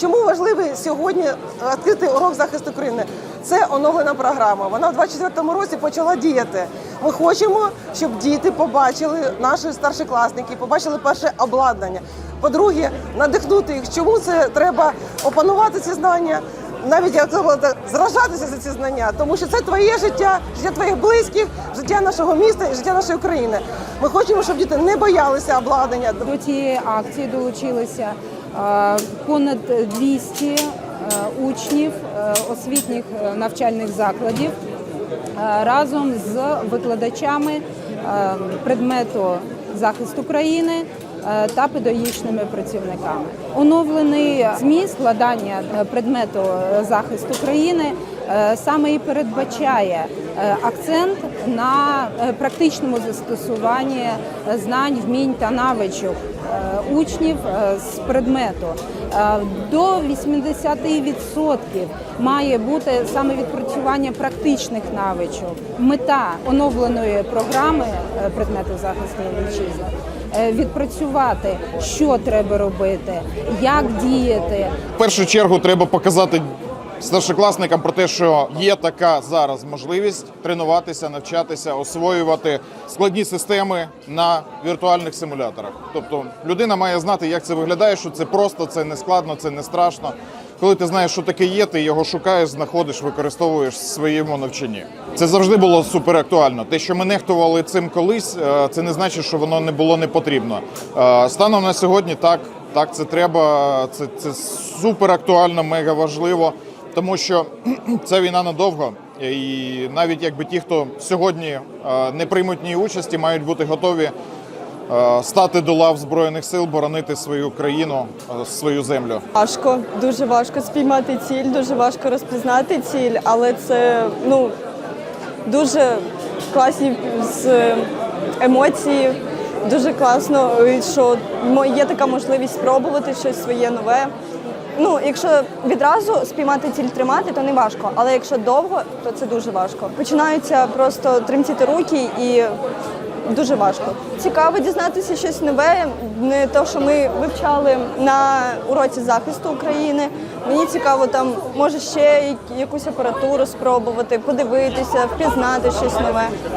Чому важливий сьогодні відкритий урок захисту України? Це оновлена програма. Вона в 24-му році почала діяти. Ми хочемо, щоб діти побачили наші старшокласники, побачили перше обладнання. По-друге, надихнути їх, чому це треба опанувати ці знання. Навіть як зражатися за ці знання, тому що це твоє життя, життя твоїх близьких, життя нашого міста і життя нашої країни. Ми хочемо, щоб діти не боялися обладнання. До цієї акції долучилися понад 200 е, учнів е, освітніх е, навчальних закладів е, разом з викладачами е, предмету захисту країни е, та педагогічними працівниками. Оновлений зміст складання е, предмету е, захисту країни е, саме і передбачає е, акцент на е, практичному застосуванні е, знань, вмінь та навичок е, учнів е, з предмету. Е, До 80% має бути саме відпрацювання практичних навичок. Мета оновленої програми е, предмету захисту вітчизни е, відпрацювати, що треба робити, як діяти, В першу чергу треба показати старшокласникам про те, що є така зараз можливість тренуватися, навчатися, освоювати складні системи на віртуальних симуляторах. Тобто людина має знати, як це виглядає, що це просто, це не складно, це не страшно. Коли ти знаєш, що таке є, ти його шукаєш, знаходиш, використовуєш в своєму навчанні. Це завжди було супер актуально. Те, що ми нехтували цим колись, е, це не значить, що воно не було не потрібно. Е, Станом на сьогодні так, так це треба. Це, це супер актуально, мега важливо, тому що ця війна надовго. І навіть якби ті, хто сьогодні е, не приймуть ні участі, мають бути готові е, стати до лав збройних сил, боронити свою країну, е, свою землю. Важко, дуже важко спіймати ціль, дуже важко розпізнати ціль, але це ну дуже класні з емоції. Дуже класно, що є така можливість спробувати щось своє нове. Ну, якщо відразу спіймати ціль тримати, то не важко. Але якщо довго, то це дуже важко. Починаються просто тремтіти руки і дуже важко. Цікаво дізнатися щось нове, не те, що ми вивчали на уроці захисту України. Мені цікаво там, може ще якусь апаратуру спробувати, подивитися, впізнати щось нове.